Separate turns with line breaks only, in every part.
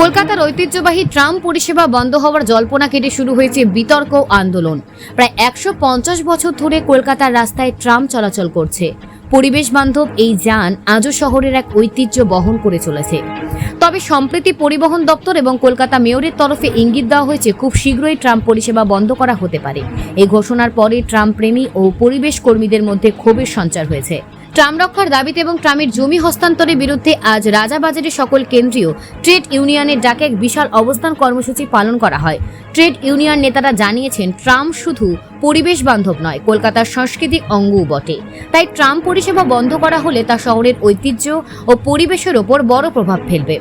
কলকাতার ঐতিহ্যবাহী ট্রাম পরিষেবা বন্ধ হওয়ার জল্পনা কেটে শুরু হয়েছে বিতর্ক আন্দোলন। প্রায় একশো পঞ্চাশ বছর ধরে কলকাতার রাস্তায় ট্রাম চলাচল করছে। পরিবেশ বান্ধব এই যান আজও শহরের এক ঐতিহ্য বহন করে চলেছে। তবে সম্প্রতি পরিবহন দপ্তর এবং কলকাতা মেয়রের তরফে ইঙ্গিত দেওয়া হয়েছে, খুব শীঘ্রই ট্রাম পরিষেবা বন্ধ করা হতে পারে। এই ঘোষণার পরে ট্রাম প্রেমী ও পরিবেশ কর্মীদের মধ্যে ক্ষোভের সঞ্চার হয়েছে। ট্রাম রক্ষার দাবিতে এবং ট্রামের জমি হস্তান্তরের বিরুদ্ধে আজ রাজাবাজারে সকল কেন্দ্রীয় ট্রেড ইউনিয়নের ডাকে এক বিশাল অবস্থান কর্মসূচি পালন করা হয়। ট্রেড ইউনিয়ন নেতারা জানিয়েছেন ট্রাম শুধু পরিবেশ বান্ধব নয়, কলকাতার সাংস্কৃতিক অঙ্গও বটে। তাই ট্রাম পরিষেবা বন্ধ করা হলে তা শহরের ঐতিহ্য ও পরিবেশের ওপর বড় প্রভাব ফেলবে।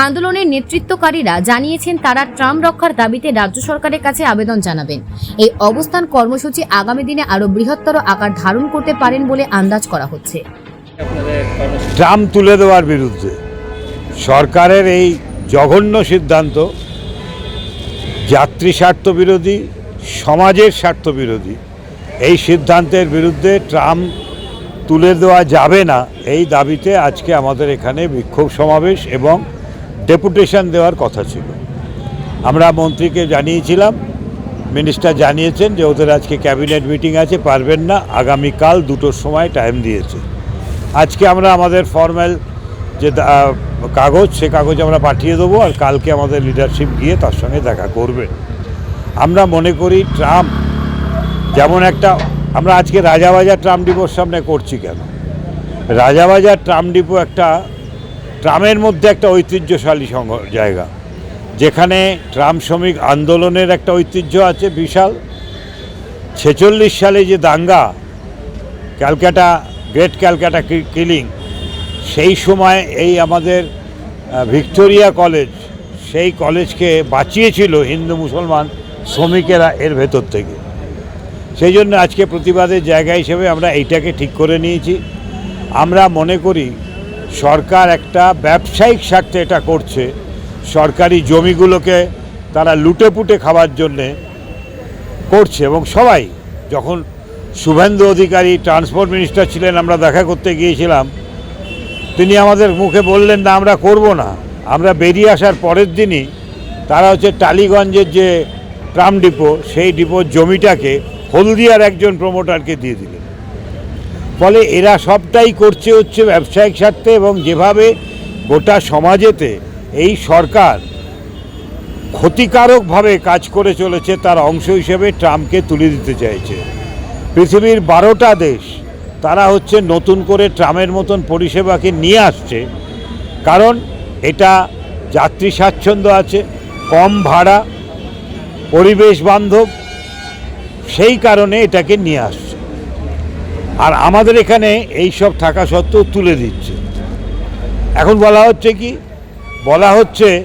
আন্দোলনের নেতৃত্বকারীরা জানিয়েছেন তারা ট্রাম রক্ষার দাবিতে রাজ্য সরকারের কাছে আবেদন জানাবেন। এই অবস্থান কর্মসূচি আগামী দিনে আরও বৃহত্তর আকার ধারণ করতে পারেন বলে আন্দাজ করা হচ্ছে।
ট্রাম তুলে দেওয়ার বিরুদ্ধে সরকারের এই জঘন্য সিদ্ধান্ত, যাত্রী স্বার্থ বিরোধী, সমাজের স্বার্থ বিরোধী, এই সিদ্ধান্তের বিরুদ্ধে ট্রাম তুলে দেওয়া যাবে না, এই দাবিতে আজকে আমাদের এখানে বিক্ষোভ সমাবেশ এবং ডেপুটেশন দেওয়ার কথা ছিল। আমরা মন্ত্রীকে জানিয়েছিলাম, মিনিস্টার জানিয়েছেন যে ওদের আজকে ক্যাবিনেট মিটিং আছে, পারবেন না, আগামীকাল দুটোর সময় টাইম দিয়েছে। আজকে আমরা আমাদের ফর্ম্যাল যে কাগজ, সে কাগজ আমরা পাঠিয়ে দেবো আর কালকে আমাদের লিডারশিপ গিয়ে তার সঙ্গে দেখা করবে। আমরা মনে করি ট্রাম যেমন একটা, আমরা আজকে রাজাবাজার ট্রাম ডিপোর সামনে করছি কেন? রাজাবাজার ট্রাম ডিপো একটা ট্রামের মধ্যে একটা ঐতিহ্যশালী জায়গা। যেখানে ট্রাম শ্রমিক আন্দোলনের একটা ঐতিহ্য আছে বিশাল। ছেচল্লিশ সালে যে দাঙ্গা, ক্যালকাটা, গ্রেট ক্যালকাটা কিলিং, সেই সময় এই আমাদের ভিক্টোরিয়া কলেজ, সেই কলেজকে বাঁচিয়েছিল হিন্দু মুসলমান শ্রমিকেরা এর ভেতর থেকে। সেই জন্য আজকে প্রতিবাদের জায়গা হিসেবে আমরা এইটাকে ঠিক করে নিয়েছি। আমরা মনে করি সরকার একটা ব্যবসায়িক স্বার্থে এটা করছে। সরকারি জমিগুলোকে তারা লুটে পুটে খাওয়ার জন্যে করছে এবং সবাই, যখন শুভেন্দু অধিকারী ট্রান্সপোর্ট মিনিস্টার ছিলেন, আমরা দেখা করতে গিয়েছিলাম, তিনি আমাদের মুখে বললেন, না, আমরা করব না। আমরা বেরিয়ে আসার পরের দিনই তারা হচ্ছে টালিগঞ্জের যে ট্রাম ডিপো, সেই ডিপোর জমিটাকে হলদিয়ার একজন প্রমোটারকে দিয়ে দিলেন ফলে এরা সবটাই করছে হচ্ছে ব্যবসায়িক স্বার্থে এবং যেভাবে গোটা সমাজেতে এই সরকার ক্ষতিকারকভাবে কাজ করে চলেছে, তার অংশ হিসেবে ট্রাম্পকে তুলে দিতে চাইছে। পৃথিবীর বারোটা দেশ, তারা হচ্ছে নতুন করে ট্রামের মতন পরিষেবাকে নিয়ে আসছে, কারণ এটা যাত্রী স্বাচ্ছন্দ্য আছে, কম ভাড়া, পরিবেশ বান্ধব, সেই কারণে এটাকে নিয়ে আসছে। আর আমাদের এখানে এই সব থাকা সত্ত্বেও তুলে দিচ্ছে। এখন বলা হচ্ছে কি? বলা হচ্ছে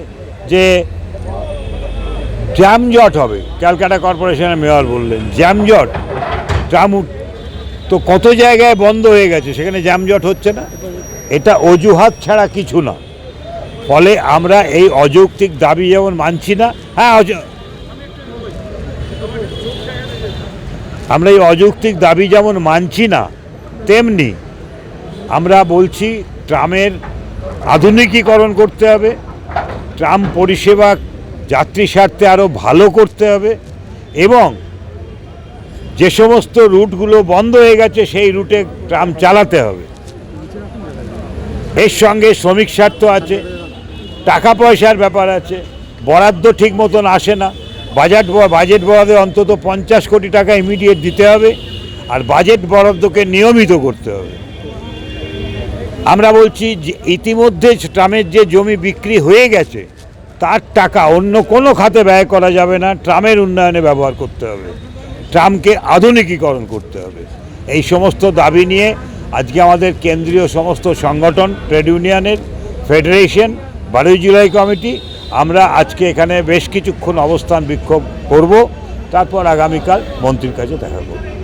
যে জ্যামজট হবে। ক্যালকাটা কর্পোরেশনের মেয়র বললেন, জ্যামজট ট্রাম তো কত জায়গায় বন্ধ হয়ে গেছে? সেখানে জ্যামজট হচ্ছে না। এটা অজুহাত ছাড়া কিছু না। ফলে আমরা এই অযৌক্তিক দাবি যেমন মানছি না হ্যাঁ আমরা এই অযৌক্তিক দাবি যেমন মানছি না, তেমনি আমরা বলছি ট্রামের আধুনিকীকরণ করতে হবে, ট্রাম পরিষেবা যাত্রী স্বার্থে আরও ভালো করতে হবে এবং যে সমস্ত রুটগুলো বন্ধ হয়ে গেছে সেই রুটে ট্রাম চালাতে হবে। এর সঙ্গে শ্রমিক স্বার্থ আছে, টাকা পয়সার ব্যাপার আছে, বরাদ্দ ঠিক মতন আসে না। বাজেট বাজেট বরাদ্দে অন্তত পঞ্চাশ কোটি টাকা ইমিডিয়েট দিতে হবে আর বাজেট বরাদ্দকে নিয়মিত করতে হবে। আমরা বলছি যে ইতিমধ্যে ট্রামের যে জমি বিক্রি হয়ে গেছে, তার টাকা অন্য কোনো খাতে ব্যয় করা যাবে না, ট্রামের উন্নয়নে ব্যবহার করতে হবে। ট্রামকে আধুনিকীকরণ করতে হবে। এই সমস্ত দাবি নিয়ে আজকে আমাদের কেন্দ্রীয় সমস্ত সংগঠন, ট্রেড ইউনিয়নের, ফেডারেশন, বারোই জুলাই কমিটি আমরা আজকে এখানে বেশ কিছুক্ষণ অবস্থান বিক্ষোভ করব। তারপর আগামীকাল মন্ত্রীর কাছে দেখা করব।